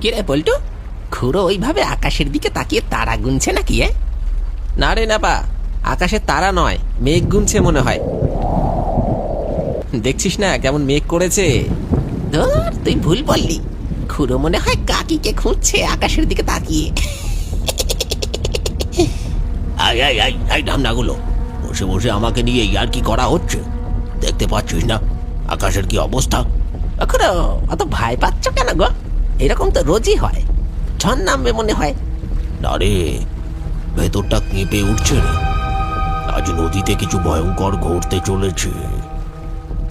কিরে পল্টু খুড়ো ওইভাবে আকাশের দিকে তাকিয়ে তারা গুনছে নাকি এ? না রে নাপা আকাশে তারা নয় মেঘ গুনছে মনে হয়। দেখছিস না কেমন মেঘ করেছে? ধর তুই ভুল বললি। খুড়ো মনে হয় কাকিকে খুঁজছে আকাশের দিকে তাকিয়ে। আই আই আই আই ঢামনাগুলো বসে বসে আমাকে নিয়ে ইয়ার কি করা হচ্ছে? দেখতে পাচ্ছিস না? আকাশের কি অবস্থা? খুড়ো অত ভয় পাচ্ছ কেন গো? এরকম তো রোজই হয়। ঝন নামবে মনে হয়। না রে ভেতরটা কেঁপে উঠছে রে। আজ নদীতে কিছু ভয়ঙ্কর ঘটতে চলেছে।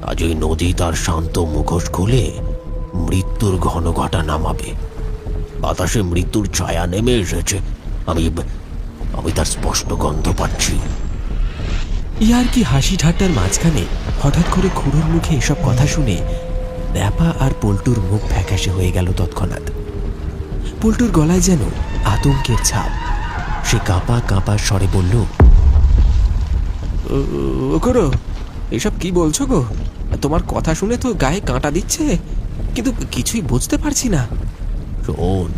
আজ এই নদী তার শান্ত মুখোশ খুলে মৃত্যুর ঘন ঘটা নামাবে। বাতাসে মৃত্যুর ছায়া নেমে এসেছে। আমি আমি তার স্পষ্ট গন্ধ পাচ্ছি। ইয়ার কি হাসি ঠাট্টার মাঝখানে হঠাৎ করে খুড়োর মুখে এসব কথা শুনে ন্যাপা আর পল্টুর মুখ ফ্যাকাশে হয়ে গেল তৎক্ষণাৎ। পল্টুর গলায় যেন আতঙ্কের ছাপ। সে কাঁপা কাঁপা স্বরে বলল করো, এসব কি বলছো গো? তোমার কথা শুনে তো গায়ে কাঁটা দিচ্ছে, কিন্তু কিছুই বুঝতে পারছি না। শোন,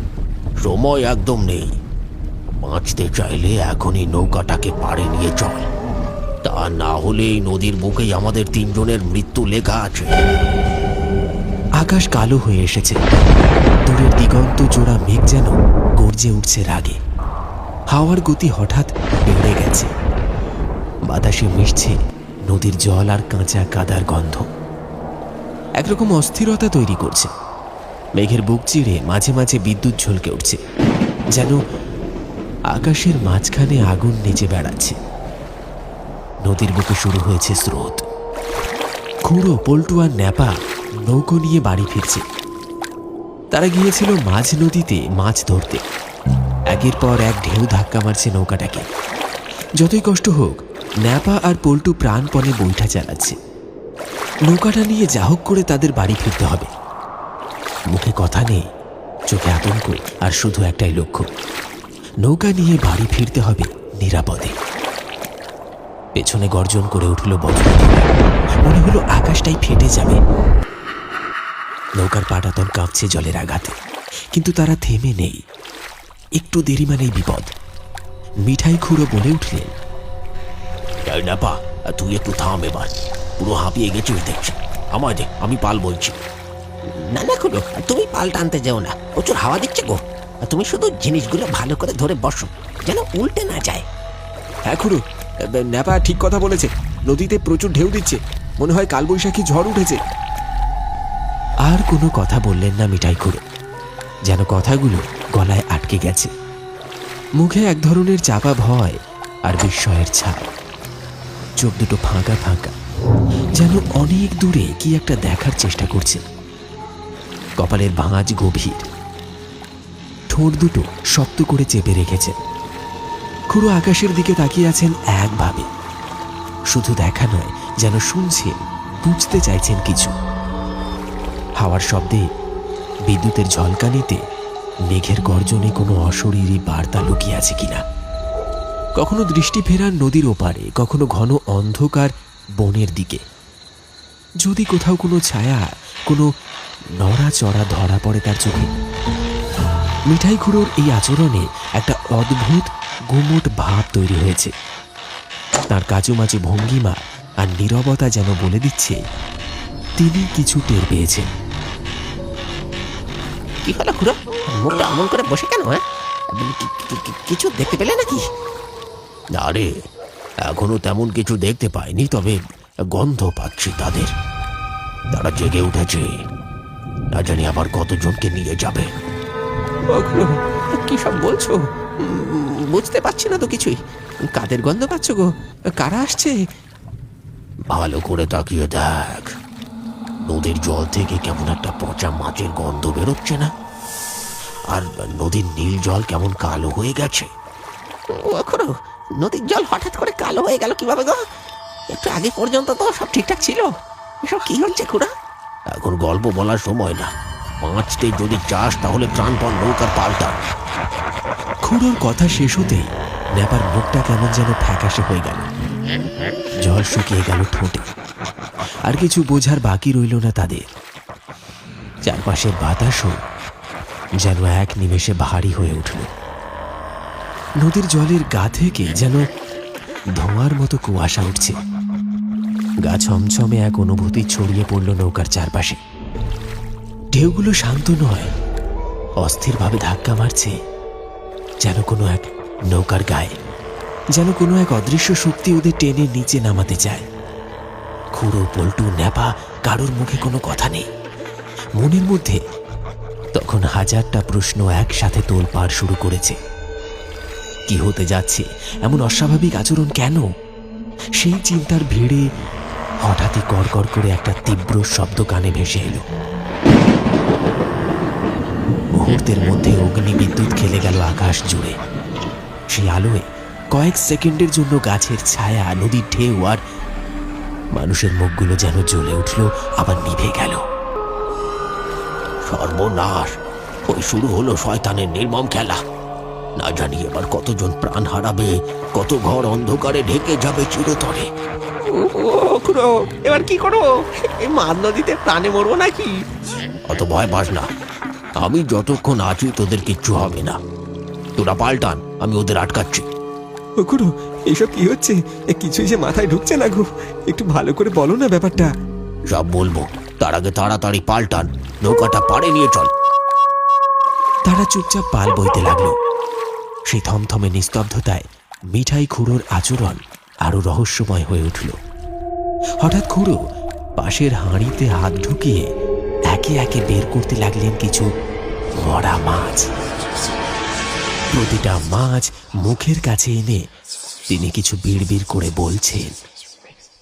সময় একদম নেই। বাঁচতে চাইলে এখনই নৌকাটাকে পাড়ে নিয়ে চল। তা না হলে এই নদীর বুকেই আমাদের তিনজনের মৃত্যু লেখা আছে। আকাশ কালো হয়ে এসেছে। দূরের দিগন্ত জোড়া মেঘ যেন গর্জে উঠছে রাগে। হাওয়ার গতি হঠাৎ বেড়ে গেছে। বাতাসে মিশছে নদীর জল আর কাঁচা কাদার গন্ধ। একরকম অস্থিরতা তৈরি করছে। মেঘের বুক চিড়ে মাঝে মাঝে বিদ্যুৎ ঝলকে উঠছে। যেন আকাশের মাঝখানে আগুন নেচে বেড়াচ্ছে। নদীর বুকে শুরু হয়েছে স্রোত। খুঁড়ো, পল্টু আর ন্যাপা নৌকো নিয়ে বাড়ি ফিরছে। তারা গিয়েছিল মাঝ নদীতে মাছ ধরতে। একের পর এক ঢেউ ধাক্কা মারছে নৌকাটাকে। যতই কষ্ট হোক, ন্যাপা আর পল্টু প্রাণপণে বৈঠা চালাচ্ছে। নৌকাটা নিয়ে যা হোক করে তাদের বাড়ি ফিরতে হবে। মুখে কথা নেই, চোখে আতঙ্ক আর শুধু একটাই লক্ষ্য, নৌকা নিয়ে বাড়ি ফিরতে হবে নিরাপদে। পেছনে গর্জন করে উঠল বজ্র মনে হলো আকাশটাই ফেটে যাবে। নৌকার পাটাতন কাঁপছে জলের আঘাতে। কিন্তু তারা থেমে নেই। একটু দেরি মানেই বিপদ। মিঠাই খুঁড়ো বলে উঠলেন নাপা তুই একটু থাম এবার। পুরো হাঁপিয়ে গেছিস দেখছি আমায় দে আমি পাল বলছি। না না খুড়ো, তুমি পাল টানতে যেও না। প্রচুর হাওয়া দিচ্ছে গো। তুমি শুধু জিনিসগুলো ভালো করে ধরে বসো, যেন উল্টে না যায়। হ্যাঁ খুড়ো, ন্যাপা ঠিক কথা বলেছে। নদীতে প্রচুর ঢেউ দিচ্ছে। মনে হয় কালবৈশাখী ঝড় উঠেছে। আর কোনো কথা বললেন না মিঠাই খুঁড়ো। যেন কথাগুলো গলায় আটকে গেছে। মুখে এক ধরনের চাপা ভয় আর বিস্ময়ের ছাপ। চোখ দুটো ফাঁকা ফাঁকা। যেন অনেক দূরে কি একটা দেখার চেষ্টা করছে কপালের ভাঁজ গভীর। ঠোঁট দুটো শক্ত করে চেপে রেখেছে খুড়ো আকাশের দিকে তাকিয়ে আছেন একভাবে। শুধু দেখা নয়, যেন শুনছেন, বুঝতে চাইছেন কিছু। হাওয়ার শব্দে বিদ্যুতের ঝলকানিতে মেঘের গর্জনে কোনো অশরীরী বার্তা লুকিয়ে আছে কিনা? কখনো দৃষ্টি ফেরান নদীর ওপারে, কখনো ঘন অন্ধকার বনের দিকে। যদি কোথাও কোনো ছায়া, কোনো নড়াচড়া ধরা পড়ে তার চোখে। মিঠাই খুঁড়োর এই আচরণে একটা অদ্ভুত গুমট ভাব তৈরি হয়েছে। তার কাচুমাচু ভঙ্গিমা আর নীরবতা যেন বলে দিচ্ছে, তিনি কিছু টের পেয়েছেন। কি হলো খুড়ো? মুখটা অমন করে বসে কেন হ্যাঁ? কিছু দেখতে পেলে নাকি? না রে এখনও তেমন কিছু দেখতে পাইনি তবে গন্ধ পাচ্ছি তাদের। তারা জেগে উঠেছে। না জানি আবার কতজনকে নিয়ে যাবে। কি সব বলছো? বুঝতে পারছি না তো কিছুই। কাদের গন্ধ পাচ্ছ গো? কারা আসছে? ভালো করে তাকিয়ে দেখ। নদীর জল থেকে কেমন একটা পচা মাছের গন্ধ বেরোচ্ছে না? আর নদীর নীল জল কেমন কালো হয়ে গেছে? নদীর জল হঠাৎ করে কালো হয়ে গেল কীভাবে গো? একটু আগে পর্যন্ত তো সব ঠিকঠাক ছিল। এসব কি হচ্ছে খুড়া? এখন গল্প বলার সময় না। পাঁচতে যদি চাস তাহলে প্রাণপণ নৌকার পাল্টা। খুড়োর কথা শেষ হতেই ন্যাপার মুখটা কেমন যেন ফ্যাকাশে হয়ে গেল। জল শুকিয়ে গেল ঠোঁটে। আর কিছু বোঝার বাকি রইল না তাদের। চারপাশের বাতাসও যেন এক নিমেষে ভারী হয়ে উঠল। নদীর জলের গা থেকে যেন ধোঁয়ার মতো কুয়াশা উঠছে। গা ছমছমে এক অনুভূতি ছড়িয়ে পড়ল নৌকার চারপাশে। ঢেউগুলো শান্ত নয়, অস্থিরভাবে ধাক্কা মারছে, যেন কোনো এক নৌকার গায়ে, যেন কোনো এক অদৃশ্য শক্তি ওদের টেনে নিচে নামাতে চায়। খুঁড়ো পল্টু ন্যাপা কারোর মুখে কোনো কথা নেই। মনের মধ্যে তখন হাজারটা প্রশ্ন একসাথে তোলপাড় শুরু করেছে। কি হতে যাচ্ছে? এমন অস্বাভাবিক আচরণ কেন? সেই চিন্তার ভিড়ে হঠাৎই কড়কড় করে একটা তীব্র শব্দ কানে ভেসে এলো। মুহূর্তের মধ্যে অগ্নি বিদ্যুৎ খেলে গেল আকাশ জুড়ে। সেই আলোয় কয়েক সেকেন্ডের জন্য গাছের ছায়া, নদীর ঢেউ আর মানুষের মুখগুলো যেন জ্বলে উঠল আবার নিভে গেল। সর্বনাশ! ওই শুরু হলো শয়তানের নির্মম খেলা। না জানি এবার কতজন প্রাণ হারাবে কত ঘর অন্ধকারে ঢেকে যাবে চিরতরে। খুড়ো এবার কি করো? এই মাদ নদীতে প্রাণে মরবো নাকি? অত ভয় পাস না। আমি যতক্ষণ আছি তোদের কিচ্ছু হবে না। তোরা পাল্টান আমি ওদের আটকাচ্ছি। খুড়ো এইসব কি হচ্ছে? কিছুই যে মাথায় ঢুকছে না গো। একটু ভালো করে বলো না ব্যাপারটা। সব বলব। তার আগে তাড়াতাড়ি পাল্টান। নৌকাটা পাড়ে নিয়ে চল। তারা চুপচাপ পাল বইতে লাগল। সেই থমথমে নিস্তব্ধতায় মিঠাই খুঁড়োর আচরণ আরও রহস্যময় হয়ে উঠল। হঠাৎ খুঁড়ো পাশের হাঁড়িতে হাত ঢুকিয়ে একে একে বের করতে লাগলেন কিছু মরা মাছ। প্রতিটা মাছ মুখের কাছে এনে তিনি কিছু বিড়বিড় করে বলছেন,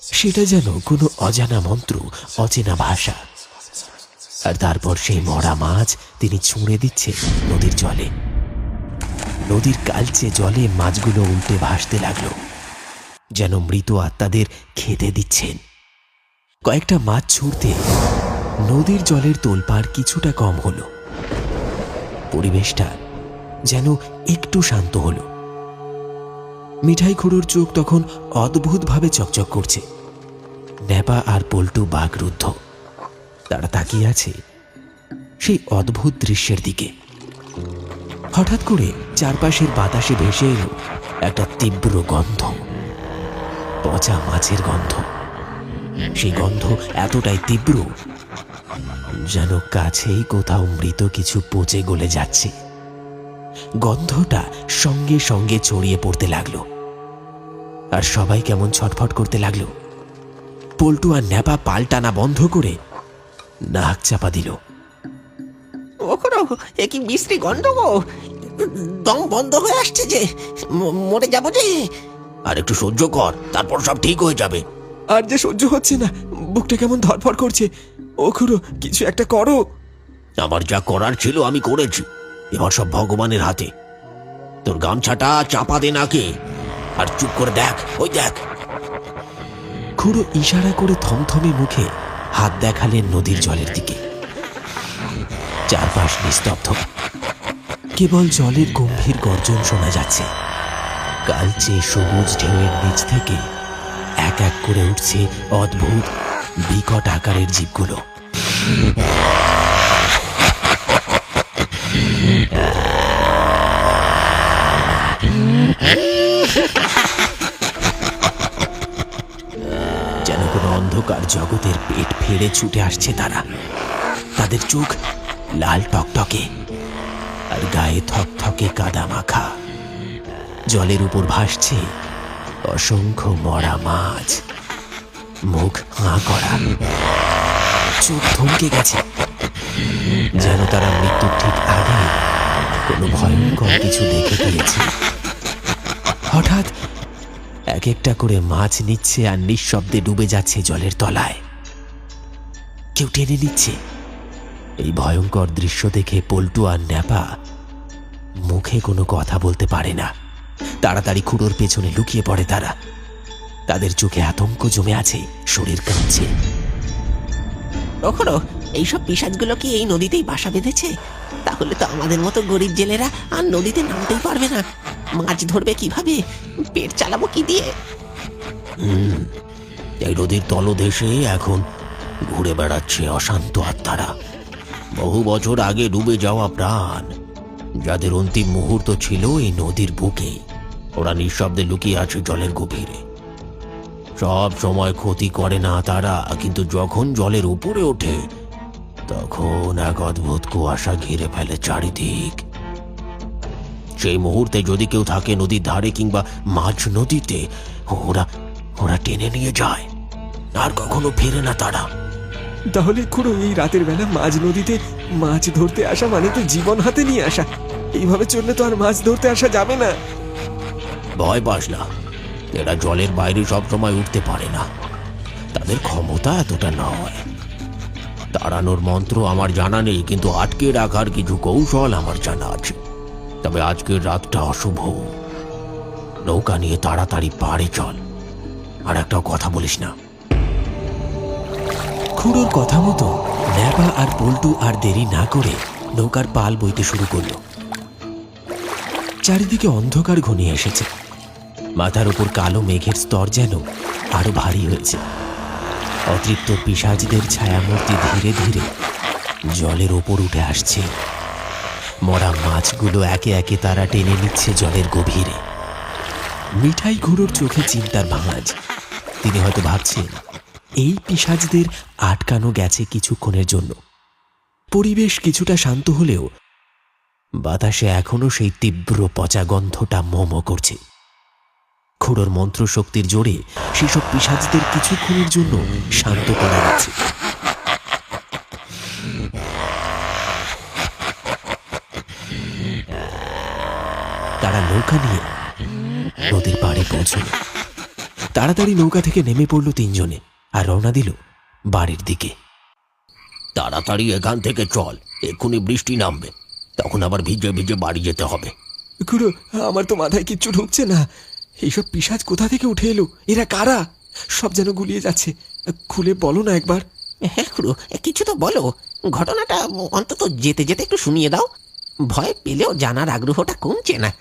সেটা যেন কোনো অজানা মন্ত্র, অচেনা ভাষা। আর তারপর সেই মরা মাছ তিনি ছুঁড়ে দিচ্ছে নদীর জলে। নদীর কালচে জলে মাছগুলো উল্টে ভাসতে লাগল, যেন মৃত আত্মাদের খেতে দিচ্ছেন। কয়েকটা মাছ ছুঁড়তে নদীর জলের তোলপাড় কিছুটা কম হলো। পরিবেশটা যেন একটু শান্ত হলো। মিঠাই খুঁড়োর চোখ তখন অদ্ভুতভাবে চকচক করছে। ন্যাপা আর পল্টু বাঘরুদ্ধ তারা তাকিয়ে আছে সেই অদ্ভুত দৃশ্যের দিকে। হঠাৎ করে চারপাশের বাতাসে ভেসে এলো একটা তীব্র গন্ধ। পচা মাছের গন্ধ। সেই গন্ধ এতটাই তীব্র যেন কাছেই কোথাও মৃত কিছু পচে গলে যাচ্ছে। গন্ধটা সঙ্গে সঙ্গে ছড়িয়ে পড়তে লাগল। আর সবাই কেমন ছটফট করতে লাগল। পল্টু আর ন্যাপা পাল্টানা বন্ধ করে নাক চাপা দিল। ও এ কি বিশ্রী গন্ধ গো? দম বন্ধ হয়ে আসছে যে মরে যাব যে। আর একটু সহ্য কর তারপর সব ঠিক হয়ে যাবে। আর যে সহ্য হচ্ছে না বুকটা কেমন ধরফর করছে। ও খুড়ো কিছু একটা করো। আমার যা করার ছিল আমি করেছি। এবার সব ভগবানের হাতে। তোর গামছাটা চাপা দে নাকে। আর চুপ করে দেখ, ওই দেখ। খুড়ো ইশারা করে থমথমে মুখে হাত দেখালেন নদীর জলের দিকে। চারপাশ নিস্তব্ধ। কেবল জলের গম্ভীর গর্জন শোনা যাচ্ছে। কালচে সবুজ ঢেউয়ের নিচ থেকে এক এক করে উঠছে অদ্ভুত, বিকট আকারের জীবগুলো। ছুটে আসছে তারা। তাদের চোখ লাল টকটকে আর গায়ে থকথকে কাদা মাখা। জলের উপর ভাসছে অসংখ্য মরা মাছ। মুখ হাঁ করা। চোখ থমকে গেছে। যেন তারা মৃত্যুর ঠিক আগে কোনো ভয়ঙ্কর কিছু দেখে ফেলেছে হঠাৎ এক একটা করে মাছ নিচ্ছে আর নিঃশব্দে ডুবে যাচ্ছে জলের তলায়। কেউ টেনে নিচ্ছে। এই ভয়ঙ্কর দৃশ্য দেখে পল্টু আর ন্যাপা মুখে কোনো কথা বলতে পারে না। তাড়াতাড়ি খুঁড়োর পেছনে লুকিয়ে পড়ে তারা। তাদের চোখে আতঙ্ক জমে আছে শরীর কাঁপছে। কখনো এইসব পিসাজগুলো কি এই নদীতেই বাসা বেঁধেছে? তাহলে তো আমাদের মতো গরিব জেলেরা আর নদীতে নামতেই পারবে না। মাছ ধরবে কীভাবে? পেট চালাবো কি দিয়ে? এই নদীর তলদেশে এখন ঘুরে বেড়াচ্ছে অশান্ত আত্মারা। বহু বছর আগে ডুবে যাওয়া প্রাণ, যাদের অন্তিম মুহূর্ত ছিল এই নদীর বুকে। ওরা নিঃশব্দে লুকিয়ে আছে জলের গভীরে। সব সময় ক্ষতি করে না তারা, কিন্তু যখন জলের উপরে ওঠে, তখন এক অদ্ভুত কুয়াশা ঘিরে ফেলে চারিদিক। সেই মুহূর্তে যদি কেউ থাকে নদীর ধারে কিংবা মাঝ নদীতে, ওরা ওরা টেনে নিয়ে যায়। আর কখনো ফেরে না তারা। তাহলে খুড়ো, এই রাতের বেলা মাঝ নদীতে মাছ ধরতে আসা মানে তো জীবন হাতে নিয়ে আসা। এইভাবে চললে তো আর মাছ ধরতে আসা যাবে না। ভয় পাস না। এরা জলের বাইরে সব সময় উঠতে পারে না। তাদের ক্ষমতা এতটা নয়। তাড়ানোর মন্ত্র আমার জানা নেই, কিন্তু আটকে রাখার কিছু কৌশল আমার জানা আছে। তবে আজকের রাতটা অশুভ। নৌকা নিয়ে তাড়াতাড়ি পাড়ে চল। আর একটাও কথা বলিস না। খুড়োর কথা মতো ন্যাপা আর পল্টু আর দেরি না করে নৌকার পাল বইতে শুরু করল। চারিদিকে অন্ধকার ঘনিয়ে এসেছে। মাথার উপর কালো মেঘের স্তর যেন আরও ভারী হয়েছে। অতৃপ্ত পিসাজদের ছায়ামূর্তি ধীরে ধীরে জলের ওপর উঠে আসছে। মরা মাছগুলো একে একে তারা টেনে নিচ্ছে জলের গভীরে। মিঠাই ঘুরোর চোখে চিন্তার ভাঁজ। তিনি হয়তো ভাবছেন এই পিসাজদের আটকানো গেছে কিছুক্ষণের জন্য। পরিবেশ কিছুটা শান্ত হলেও বাতাসে এখনও সেই তীব্র পচা গন্ধটা মোমো করছে। খুড়োর মন্ত্রশক্তির জোরে সেসব পিসাজদের কিছুক্ষণের জন্য শান্ত করা গেছে তারা নৌকা নিয়ে নদীর পাড়ে পৌঁছল। তাড়াতাড়ি নৌকা থেকে নেমে পড়ল তিনজনে। আর রওনা দিল বাড়ির দিকে। তাড়াতাড়ি এখান থেকে চল এক্ষুনি বৃষ্টি নামবে তখন আবার ভিজে ভিজে বাড়ি যেতে হবে। খুড়ো আমার তো মাথায় কিচ্ছু ঢুকছে না। এইসব পিসাজ কোথা থেকে উঠে এলো? এরা কারা? সব যেন গুলিয়ে যাচ্ছে। খুলে বলো না একবার। হ্যাঁ খুড়ো কিছু তো বলো। ঘটনাটা অন্তত যেতে যেতে একটু শুনিয়ে দাও। ভয় পেলেও জানার আগ্রহটা কমছে না।